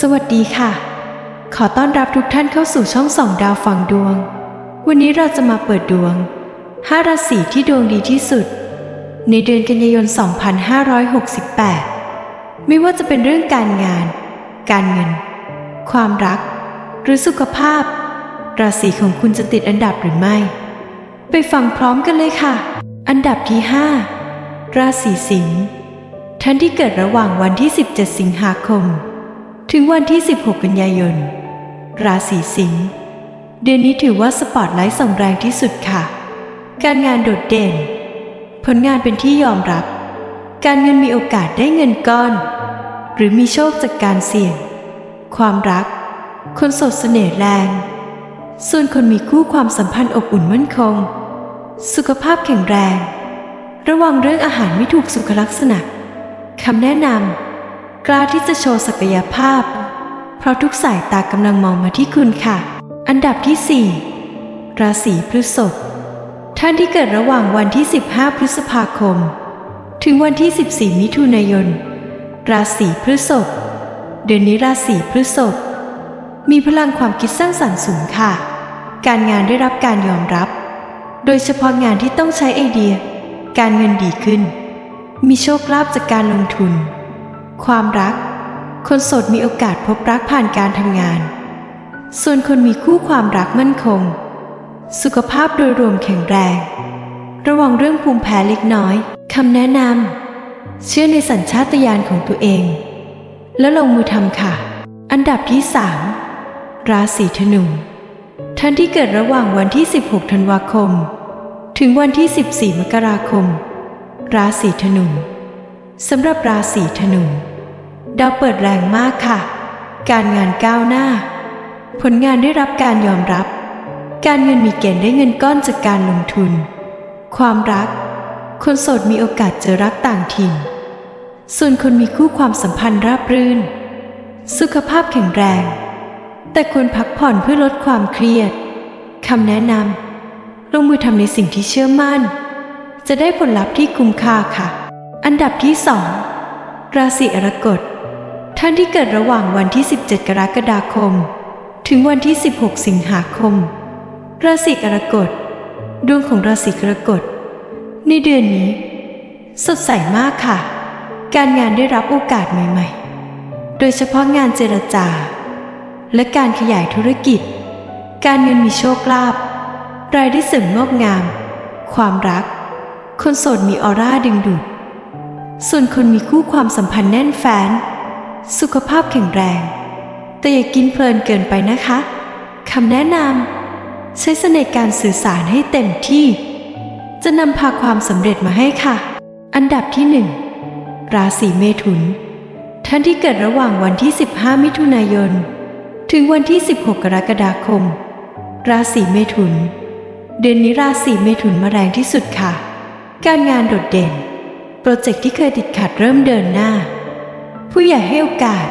สวัสดีค่ะ ขอต้อนรับทุกท่านเข้าสู่ช่องส่องดาวฝั่งดวง วันนี้เราจะมาเปิดดวง 5 ราศีที่ดวงดีที่สุด ในเดือนกันยายน 2568 ไม่ว่าจะเป็นเรื่องการงาน การเงิน ความรัก หรือสุขภาพ ราศีของคุณจะติดอันดับหรือไม่ ไปฟังพร้อมกันเลยค่ะ อันดับที่ 5 ราศีสิงห์ ท่านที่เกิดระหว่างวันที่ 17 สิงหาคม ถึงวันที่ 16 กันยายน ราศีสิงห์เดือนนี้ถือว่าสปอตไลท์ส่องแรงที่สุดค่ะ การงานโดดเด่น ผลงานเป็นที่ยอมรับ การเงินมีโอกาสได้เงินก้อน หรือมีโชคจากการเสี่ยง ความรัก คนโสดเสน่ห์แรง ส่วนคนมีคู่ความสัมพันธ์อบอุ่นมั่นคง สุขภาพแข็งแรง ระวังเรื่องอาหารไม่ถูกสุขลักษณะคำแนะนำ กล้าที่จะโชว์ศักยภาพ เพราะทุกสายตากำลังมองมาที่คุณค่ะ อันดับที่ 4 ราศีพฤษภท่านที่เกิดระหว่างวันที่ 15 พฤษภาคม ถึงวันที่ 14 มิถุนายน ราศีพฤษภเดือนนี้ราศีพฤษภมีพลังความคิดสร้างสรรค์สูงค่ะ การงานได้รับการยอมรับ โดยเฉพาะงานที่ต้องใช้ไอเดีย การเงินดีขึ้น มีโชคลาภจากการลงทุน ความรัก คนโสดมีโอกาสพบรักผ่านการทำงาน ส่วนคนมีคู่ความรักมั่นคง สุขภาพโดยรวมแข็งแรง ระวังเรื่องภูมิแพ้เล็กน้อยคำแนะนำเชื่อในสัญชาตญาณของตัวเอง แล้วลงมือทำค่ะ อันดับที่ 3 ราศีธนูท่านที่เกิดระหว่างวันที่ 16 ธันวาคม ถึงวันที่ 14 มกราคม ราศีธนู สำหรับราศีธนูดาวเปิดแรงมากค่ะ การงานก้าวหน้า ผลงานได้รับการยอมรับ การเงินมีเกณฑ์ได้เงินก้อนจากการลงทุน ความรัก คนโสดมีโอกาสเจอรักต่างถิ่น ส่วนคนมีคู่ความสัมพันธ์ราบรื่น สุขภาพแข็งแรง แต่ควรพักผ่อนเพื่อลดความเครียดคำแนะนำลงมือทำในสิ่งที่เชื่อมั่น จะได้ผลลัพธ์ที่คุ้มค่าค่ะ อันดับที่สองราศีอรกฎ ท่านที่เกิดระหว่างวันที่ 17 กรกฎาคม ถึงวันที่ 16 สิงหาคม ราศีกรกฎ ดวงของราศีกรกฎ ในเดือนนี้ สดใสมากค่ะ การงานได้รับโอกาสใหม่ ๆ โดยเฉพาะงานเจรจา และการขยายธุรกิจ การเงินมีโชคลาภรายได้เสริมงอกงาม ความรัก คนโสดมีออร่าดึงดูด ส่วนคนมีคู่ความสัมพันธ์แน่นแฟ้นสุขภาพแข็งแรง แต่อย่ากินเพลินเกินไปนะคะคำแนะนำใช้เสน่ห์การสื่อสารให้เต็มที่ จะนำพาความสำเร็จมาให้ค่ะ อันดับที่หนึ่งราศีเมถุน ท่านที่เกิดระหว่างวันที่ 15 มิถุนายน ถึงวันที่ 16 กรกฎาคม ราศีเมถุน เดือนนี้ราศีเมถุนมาแรงที่สุดค่ะ การงานโดดเด่น รเจกต์ที่เคยติดขัดเริ่มเดินหน้า ผู้ใหญ่ให้โอกาส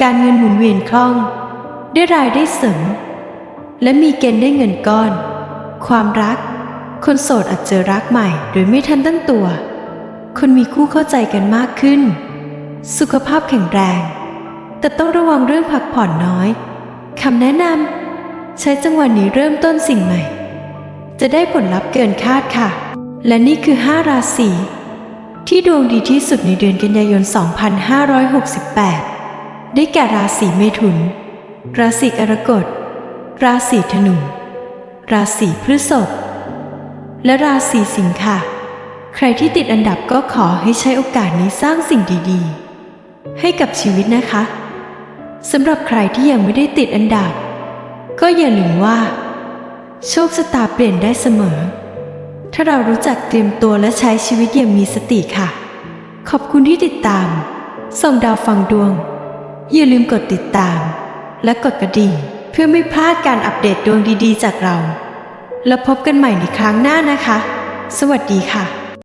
การเงินหมุนเวียนคล่อง ได้รายได้เสริม และมีเกณฑ์ได้เงินก้อน ความรัก คนโสดอาจเจอรักใหม่โดยไม่ทันตั้งตัว คนมีคู่เข้าใจกันมากขึ้น สุขภาพแข็งแรง แต่ต้องระวังเรื่องพักผ่อนน้อยคำแนะนำใช้จังหวะนี้เริ่มต้นสิ่งใหม่ จะได้ผลลัพธ์เกินคาดค่ะ และนี่คือ 5 ราศี ที่ดวงดีที่สุดในเดือนกันยายน 2568 ได้แก่ราศีเมถุน ราศีกรกฎ ราศีธนู ราศีพฤษภ และราศีสิงค์ค่ะ ใครที่ติดอันดับก็ขอให้ใช้โอกาสนี้สร้างสิ่งดีๆ ให้กับชีวิตนะคะ สำหรับใครที่ยังไม่ได้ติดอันดับ ก็อย่าลืมว่า โชคชะตาเปลี่ยนได้เสมอ ถ้าเรารู้จักเตรียมตัวและใช้ชีวิตอย่างมีสติค่ะ ขอบคุณที่ติดตาม ส่องดาวฟังดวง อย่าลืมกดติดตาม และกดกระดิ่ง เพื่อไม่พลาดการอัปเดตดวงดีๆ จากเรา แล้วพบกันใหม่ในครั้งหน้านะคะ สวัสดีค่ะ